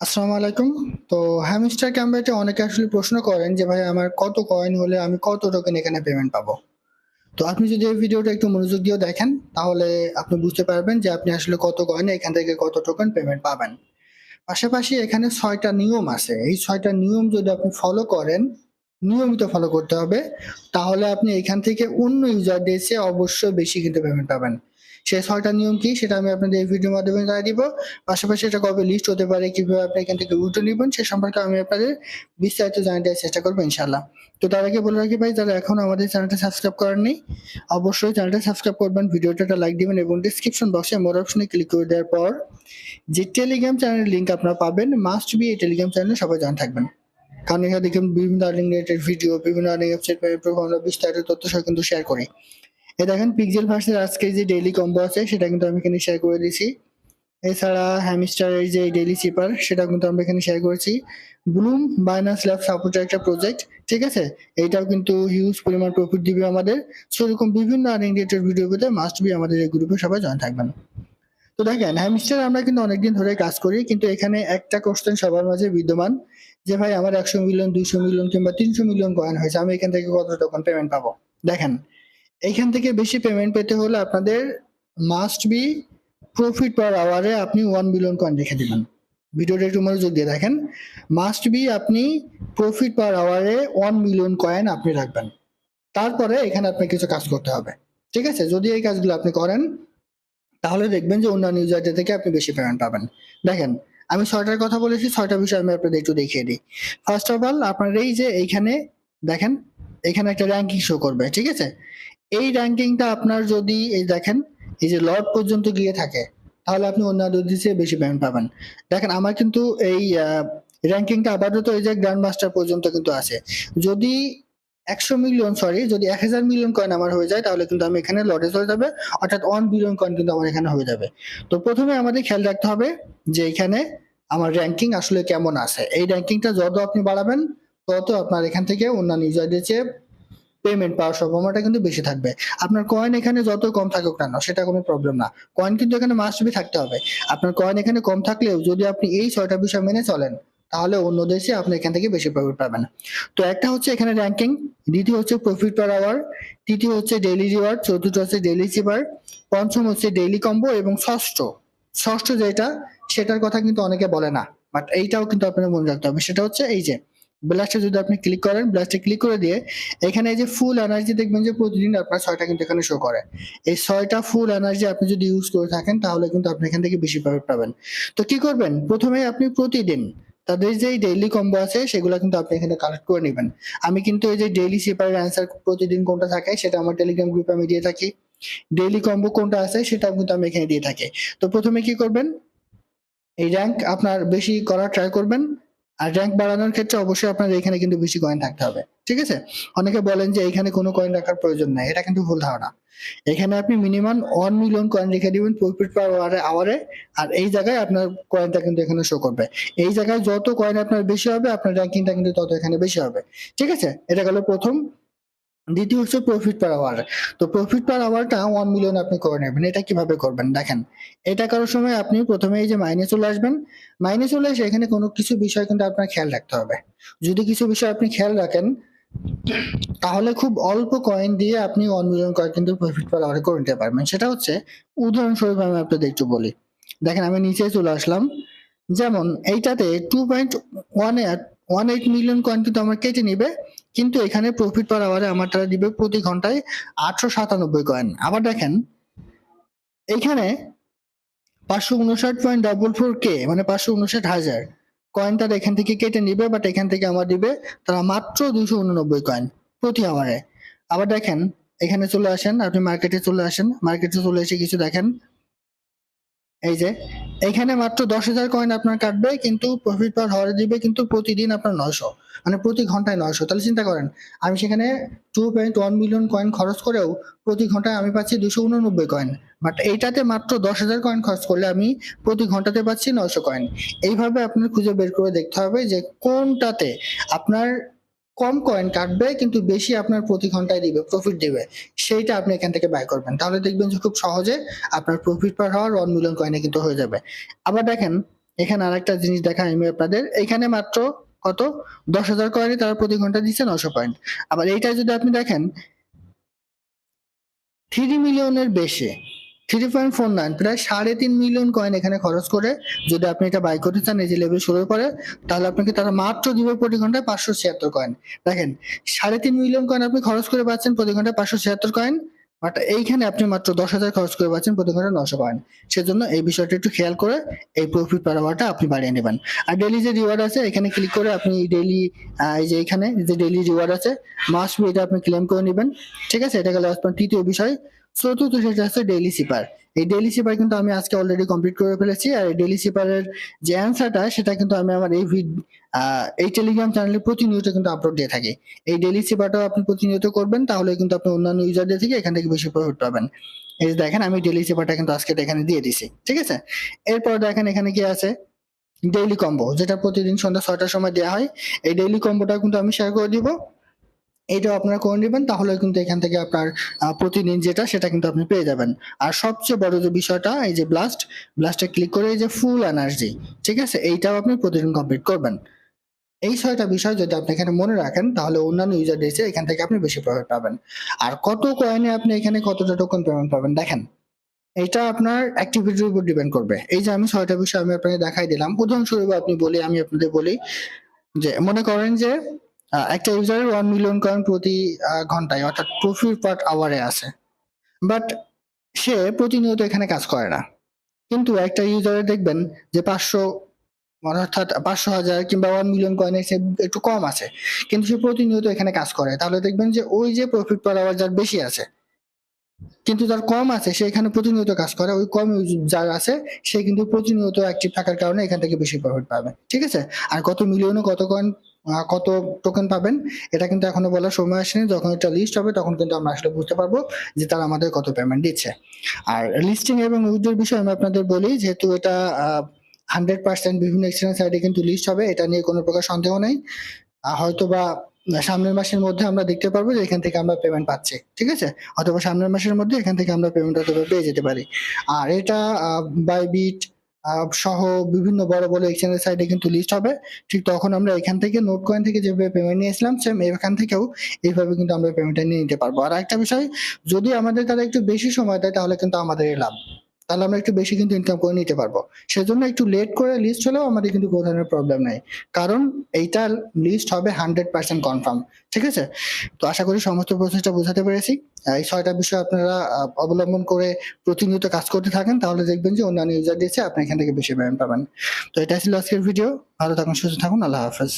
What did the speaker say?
আসসালামু আলাইকুম। তো হ্যামস্টার ক্যাম্পেটে অনেকে আসলে প্রশ্ন করেন যে ভাই আমার কত কয়েন হলে আমি কত টোকেন এখানে পেমেন্ট পাবো? তো আপনি যদি এই ভিডিওটা একটু মনোযোগ দিয়ে দেখেন, তাহলে আপনি বুঝতে পারবেন যে, আপনি আসলে কত কয়েনে এখান থেকে কত টোকেন পেমেন্ট পাবেন। পাশাপাশি এখানে ছয়টা নিয়ম আছে। এই ছয়টা নিয়ম যদি আপনি ফলো করেন, নিয়মিত ফলো করতে হবে, তাহলে আপনি এখান থেকে অন্য ইউজার ডেসে অবশ্যই বেশি কিন্তু পেমেন্ট পাবেন। সেই ছয়টা নিয়ম কি সেটা আমি আপনাদের এই ভিডিওর মাধ্যমে জানিয়ে দিব। পাশাপাশি এটা কবে লিস্ট হতে পারে, কীভাবে আপনি এখান থেকে উঠে নেবেন, সে সম্পর্কে আমি আপনাদের বিস্তারিত জানিয়ে দেওয়ার চেষ্টা করব ইনশাল্লাহ তো তার আগে বলে রাখি ভাই, যারা এখন আমাদের চ্যানেলটা সাবস্ক্রাইব করেননি অবশ্যই চ্যানেলটা সাবস্ক্রাইব করবেন ভিডিওটা লাইক দিবেন এবং ডিসক্রিপশন বক্সে মোর অপশনে ক্লিক করে দেওয়ার পর যে টেলিগ্রাম চ্যানেলের লিঙ্ক আপনারা পাবেন মাস্ট বি এই টেলিগ্রাম চ্যানেলে সবাই জানা থাকবেন। কারণ এখানে দেখুন বিভিন্ন আর্নিং রিলেটেড ভিডিও বিভিন্ন আর্নিং ওয়েবসাইট বিস্তারিত তথ্য সহ কিন্তু শেয়ার করি। এই দেখেন পিক্সেল ভার্সের আজকে যে ডেইলি কম্বো আছে, সেটা কিন্তু আমি এখানে শেয়ার করে দিয়েছি এছাড়া হ্যামিস্টারের যে ডেইলি চিপার সেটা কিন্তু আমরা এখানে শেয়ার করেছি। ব্লুম বাইনাস ল্যাব সাপোর্টের একটা প্রজেক্ট ঠিক আছে? এইটাও কিন্তু হিউজ পরিমাণ প্রফিট দিবে আমাদের। সেরকম বিভিন্ন আর্নিং রিলেটেড ভিডিও পেতে মাস্ট বি আমাদের এই গ্রুপে সবাই জয়েন থাকবেন। তো দেখেন হ্যামিস্টার আমরা কিন্তু অনেকদিন ধরে কাজ করি, কিন্তু এখানে একটা কোশ্চেন সবার মাঝে বিদ্যমান, যে ভাই, আমার একশো মিলিয়ন দুইশো মিলিয়ন কিংবা তিনশো মিলিয়ন কয়েন হয়েছে, আমি এখান থেকে কত টোকন পেমেন্ট পাবো? দেখেন এইখান থেকে বেশি পেমেন্ট পেতে হলে আপনাদের মাস্ট বি প্রফিট পার আওয়ারে আপনি ওয়ান মিলিয়ন কয়েন রেখে দিবেন। ভিডিওটা একটু মনোযোগ দিয়ে দেখেন। মাস্ট বি আপনি প্রফিট পার আওয়ারে ওয়ান মিলিয়ন কয়েন আপনি রাখবেন। তারপরে এখানে আপনার কিছু কাজ করতে হবে। ঠিক আছে? যদি এই কাজগুলো আপনি করেন, তাহলে দেখবেন যে অন্যান্য ইউজারদের থেকে আপনি বেশি পেমেন্ট পাবেন। দেখেন, আমি ছয়টার কথা বলেছি, ছয়টা বিষয় আমি আপনাদের একটু দেখিয়ে দিই। ফার্স্ট অফ অল আপনার এই যে এইখানে, দেখেন, এখানে একটা র্যাঙ্কিং শো করবে, ঠিক আছে? এই র্যাঙ্কিংটা আপনার যদি, এই দেখেন, এই যে লর্ড পর্যন্ত গিয়ে থাকে, তাহলে আপনি অন্যান্য চেয়ে বেশি পেমেন্ট পাবেন। দেখেন, আমার কিন্তু এই র্যাঙ্কিংটা আপাতত এই যে গ্র্যান্ড মাস্টার পর্যন্ত কিন্তু আছে। যদি একশো মিলিয়ন সরি যদি এক হাজার মিলিয়ন কয়েন আমার হয়ে যায়, তাহলে কিন্তু আমি এখানে লর্ডে চলে যাবে, অর্থাৎ ওয়ান বিলিয়ন কয়েন কিন্তু আমার এখানে হয়ে যাবে। তো প্রথমে আমাদের খেয়াল রাখতে হবে যে এখানে আমার র্যাঙ্কিং আসলে কেমন আছে। এই র্যাঙ্কিংটা যত আপনি বাড়াবেন, তত আপনার এখান থেকে অন্যান্য ইউজারদের চেয়ে পেমেন্ট পাওয়ার সম্ভাবনাটা কিন্তু বেশি থাকবে। আপনার কয়েন এখানে যত কম থাকুক না সেটা কোনো প্রবলেম না। কয়েন কিন্তু এখানে মাস্ট বি থাকতে হবে। আপনার কয়েন এখানে কম থাকলেও যদি আপনি এই ছয়টা বিষয় মেনে চলেন, তাহলে অন্য দেশে আপনি এখান থেকে বেশি প্রফিট পাবেন। তো একটা হচ্ছে এখানে র্যাঙ্কিং দ্বিতীয় হচ্ছে প্রফিট পার আওয়ার তৃতীয় হচ্ছে ডেইলি রিওয়ার্ড চতুর্থ হচ্ছে ডেইলি চিপার পঞ্চম হচ্ছে ডেইলি কম্বো এবং ষষ্ঠ। ষষ্ঠ যেটা, সেটার কথা কিন্তু অনেকে বলে না বাট এইটাও কিন্তু আপনার মনে রাখতে হবে। সেটা হচ্ছে এই যে ব্লাস্টে যদি আপনি ক্লিক করেন ব্লাস্টে ক্লিক করে দিয়ে এখানে এই যে ফুল এনার্জি দেখবেন যে প্রতিদিন আপনার ছয়টা কিন্তু এখানে শো করে। এই ছয়টা ফুল এনার্জি আপনি যদি ইউজ করে থাকেন, তাহলে কিন্তু আপনি এখান থেকে বেশি প্রফিট পাবেন। তো কি করবেন? প্রথমে আপনি প্রতিদিন তাদের যে ডেইলি কম্বো আছে, সেগুলো কিন্তু আপনি এখানে কালেক্ট করে নেবেন। আমি কিন্তু এই যে ডেইলি সিপারের অ্যান্সার প্রতিদিন কোনটা থাকে, সেটা আমার টেলিগ্রাম গ্রুপে আমি দিয়ে থাকি। ডেইলি কম্বো কোনটা আছে সেটা কিন্তু আমি এখানে দিয়ে থাকি। তো প্রথমে কি করবেন? এই র্যাঙ্ক আপনার বেশি করার ট্রাই করবেন। আর র্যাঙ্ক বাড়ানোর ক্ষেত্রে অবশ্যই আপনার এখানে কিন্তু বেশি কয়েন থাকতে হবে, ঠিক আছে? অনেকে বলেন যে এখানে কোনো কয়েন রাখার প্রয়োজন নাই, এটা কিন্তু ভুল ধারণা। এখানে আপনি মিনিমাম ওয়ান মিলিয়ন কয়েন রেখে দিবেন প্রফিট পার আওয়ারে আর এই জায়গায় আপনার কয়েনটা কিন্তু এখানে শো করবে। এই জায়গায় যত কয়েন আপনার বেশি হবে, আপনার র্যাঙ্কিংটা কিন্তু তত এখানে বেশি হবে, ঠিক আছে? এটা গেল প্রথম দ্বিতীয় হচ্ছে প্রফিট পার আওয়ার তো প্রফিট পার আওয়ারটা ওয়ান মিলিয়ন আপনি করে নেবেন। এটা কীভাবে করবেন? দেখেন, এটা করার সময় আপনি প্রথমে এই যে মাইনে চলে আসবেন। মাইনে চলে এসে এখানে কোনো কিছু বিষয় কিন্তু আপনার খেয়াল রাখতে হবে। যদি কিছু বিষয় আপনি খেয়াল রাখেন, তাহলে খুব অল্প কয়েন দিয়ে আপনি ওয়ান মিলিয়ন কয়েন কিন্তু প্রফিট পার আওয়ারে করে নিতে পারবেন। সেটা হচ্ছে, উদাহরণস্বরূপ আমি আপনাদের একটু বলি। দেখেন, আমি নিচে চলে আসলাম। যেমন, এইটাতে two point one one eight million coin কিন্তু আমার কেটে নিবে। কিন্তু এখানে প্রফিট পার আওয়ারে আমার তারা দিবে প্রতি ঘন্টায় আটশো সাতানব্বই কয়েন আবার দেখেন এইখানে পাঁচশো উনষাট পয়েন্ট ডাবল ফোর কে মানে পাঁচশো উনষাট হাজার কয়েন এখান থেকে কেটে নিবে বাট এখান থেকে আমার দিবে তারা মাত্র দুশো উননব্বই কয়েন প্রতি আওয়ারে আবার দেখেন, এখানে চলে আসেন, আপনি মার্কেটে চলে আসেন মার্কেটে চলে এসে কিছু দেখেন এই যে এখানে মাত্র দশ হাজার কয়েন আপনার কাটবে, কিন্তু প্রফিট পার হওয়ারে দিবে কিন্তু প্রতিদিন আপনার নয়শো মানে প্রতি ঘন্টায় নয়শো। তাহলে চিন্তা করেন, আমি সেখানে two point one million coin খরচ করেও প্রতি ঘন্টায় আমি পাচ্ছি দুশো উননব্বই কয়েন বাট এইটাতে মাত্র দশ হাজার কয়েন খরচ করলে আমি প্রতি ঘন্টাতে পাচ্ছি নয়শো কয়েন এইভাবে আপনার খুঁজে বের করে দেখতে হবে যে কোনটাতে আপনার কম কয়েন কাটবে, কিন্তু বেশি আপনার প্রতি ঘন্টায় দিবে প্রফিট দিবে। সেইটা আপনি এখান থেকে বাই করবেন। তাহলে দেখবেন যে খুব সহজে আপনার প্রফিট পার হওয়ার ওয়ান মিলিয়ন কয়েনে কিন্তু হয়ে যাবে। আবার দেখেন, এখানে আরেকটা জিনিস দেখাই আমি আপনাদের। এখানে মাত্র কত? দশ হাজার কয়েনে তারা প্রতি ঘণ্টা দিচ্ছে নশো পয়েন্ট আবার এইটা যদি আপনি দেখেন থ্রি মিলিয়নের বেশি থ্রি পয়েন্ট ফোর নাইন প্রায় সাড়ে তিন মিলিয়ন কয়েন এখানে খরচ করে যদি আপনি এটা বাই করতে চান, এই লেভেল শুরু করে তাহলে আপনাকে তারা মাত্র দিবে প্রতি ঘন্টায় পাঁচশো ছিয়াত্তর কয়েন দেখেন, সাড়ে তিন মিলিয়ন কয়েন আপনি খরচ করে পাচ্ছেন প্রতি ঘন্টায় পাঁচশো ছিয়াত্তর কয়েন বাট এইখানে আপনি মাত্র দশ হাজার খরচ করে পাচ্ছেন প্রতি ঘন্টায় নশো কয়েন সেজন্য এই বিষয়টা একটু খেয়াল করে এই প্রফিট পাওয়াটা আপনি বাড়িয়ে নেবেন। আর ডেলি যে রিওয়ার্ড আছে, এখানে ক্লিক করে আপনি ডেলি এই যে এখানে যে ডেলি রিওয়ার্ড আছে মাস্ট এটা আপনি ক্লেম করে নেবেন। ঠিক আছে? এটা গেল তৃতীয় বিষয়। চতুর্থ সেটা হচ্ছে ডেইলি সিপার এই ডেইলি সিপার কিন্তু আমি আজকে অলরেডি কমপ্লিট করে ফেলেছি, আর এই ডেইলি সিপারের যে অ্যান্সারটা সেটা কিন্তু আমি আমার এই এই টেলিগ্রাম চ্যানেলে প্রতিনিয়ত কিন্তু আপলোড দিয়ে থাকি। এই ডেইলি সিপারটাও আপনি প্রতিনিয়ত করবেন, তাহলে কিন্তু আপনি অন্যান্য ইউজারদের থেকে এখান থেকে বেশি প্রফিট পাবেন। এই যে দেখেন, আমি ডেইলি সিপারটা কিন্তু আজকে এখানে দিয়ে দিছি, ঠিক আছে? এরপর দেখেন, এখানে কি আছে? ডেইলি কম্বো যেটা প্রতিদিন সন্ধ্যা ছয়টার সময় দেওয়া হয়, এই ডেইলি কম্বোটা কিন্তু আমি শেয়ার করে দিব। এটাও আপনারা করে নেবেন তাহলে কিন্তু এখান থেকে আপনার প্রতিদিন যেটা সেটা কিন্তু আপনি পেয়ে যাবেন। আর সবচেয়ে বড় যে বিষয়টা, এই যে ব্লাস্ট ব্লাস্টে ক্লিক করে এই যে ফুল এনার্জি ঠিক আছে? এইটাও আপনি প্রতিদিন কমপ্লিট করবেন। এই ছয়টা বিষয় যদি আপনি এখানে মনে রাখেন, তাহলে অন্যান্য ইউজার ডেসে এখান থেকে আপনি বেশি প্রফিট পাবেন। আর কত কয়েনে আপনি এখানে কতটা টোকন পেমেন্ট পাবেন, দেখেন। এটা আপনার অ্যাক্টিভিটির উপর ডিপেন্ড করবে। এই যে আমি ছয়টা বিষয় আমি আপনাকে দেখাই দিলাম। উদাহরণস্বরূপ আপনি বলি, আমি আপনাদের বলি যে, মনে করেন যে একটা ইউজারের ওয়ান মিলিয়ন কয়েন প্রতি ঘন্টায়, অর্থাৎ প্রফিট পার আওয়ারে আছে। বাট সে প্রতিনিয়ত এখানে কাজ করে না। কিন্তু একটা ইউজারের দেখবেন যে পাঁচশো, অর্থাৎ পাঁচশো হাজার কিংবা ওয়ান মিলিয়ন সে একটু কম আছে। কিন্তু সে প্রতিনিয়ত এখানে কাজ করে। তাহলে দেখবেন যে ওই যে প্রফিট পার আওয়ার যার বেশি আছে, কিন্তু যার কম আছে, সে এখানে প্রতিনিয়ত কাজ করে। ওই কম যার আছে, সে কিন্তু প্রতিনিয়ত অ্যাক্টিভ থাকার কারণে এখান থেকে বেশি প্রফিট পাবে। ঠিক আছে? আর কত মিলিয়নে কত কয়েন কত টোকেন পাবেন, এটা কিন্তু এখনও বলার সময় আসেনি। যখন এটা লিস্ট হবে, তখন কিন্তু আমরা আসলে বুঝতে পারব যে তারা আমাদের কত পেমেন্ট দিচ্ছে। আর লিস্টিং এবং উইথড্রোর বিষয়ে আমি আপনাদের বলি, যেহেতু এটা হান্ড্রেড পার্সেন্ট বিভিন্ন এক্সচেঞ্জ সাইডে কিন্তু লিস্ট হবে, এটা নিয়ে কোনো প্রকার সন্দেহ নেই। হয়তো বা সামনের মাসের মধ্যে আমরা দেখতে পারব যে এখান থেকে আমরা পেমেন্ট পাচ্ছি, ঠিক আছে? অথবা সামনের মাসের মধ্যে এখান থেকে আমরা পেমেন্ট অথবা পেয়ে যেতে পারি। আর এটা বাইবিট সহ বিভিন্ন বড় বড় এক্সচেঞ্জের সাইডে কিন্তু লিস্ট হবে। ঠিক তখন আমরা এখান থেকে নোট কয়েন থেকে যেভাবে পেমেন্ট নিয়েছিলাম সেম এখান থেকেও এইভাবে কিন্তু আমরা পেমেন্টটা নিয়ে নিতে পারব। আর একটা বিষয়, যদি আমাদের তারা একটু বেশি সময় দেয়, তাহলে কিন্তু আমাদের লাভ। তাহলে আমরা একটু বেশি কিন্তু ইনকাম করে নিতে পারব। সেজন্য একটু লেট করে লিস্ট হলেও আমাদের কিন্তু কোনো ধরনের প্রবলেম নাই। কারণ এইটা লিস্ট হবে হান্ড্রেড পার্সেন্ট কনফার্ম ঠিক আছে? তো আশা করি সমস্ত প্রসেসটা বোঝাতে পেরেছি। এই ছয়টা বিষয় আপনারা অবলম্বন করে প্রতিনিয়ত কাজ করতে থাকেন, তাহলে দেখবেন যে অন্যান্য ইউজার দিয়েছে, আপনি এখান থেকে বেশি পেমেন্ট পাবেন। তো এটা ছিল আজকের ভিডিও ভালো থাকুন, সুস্থ থাকুন, আল্লাহ হাফেজ।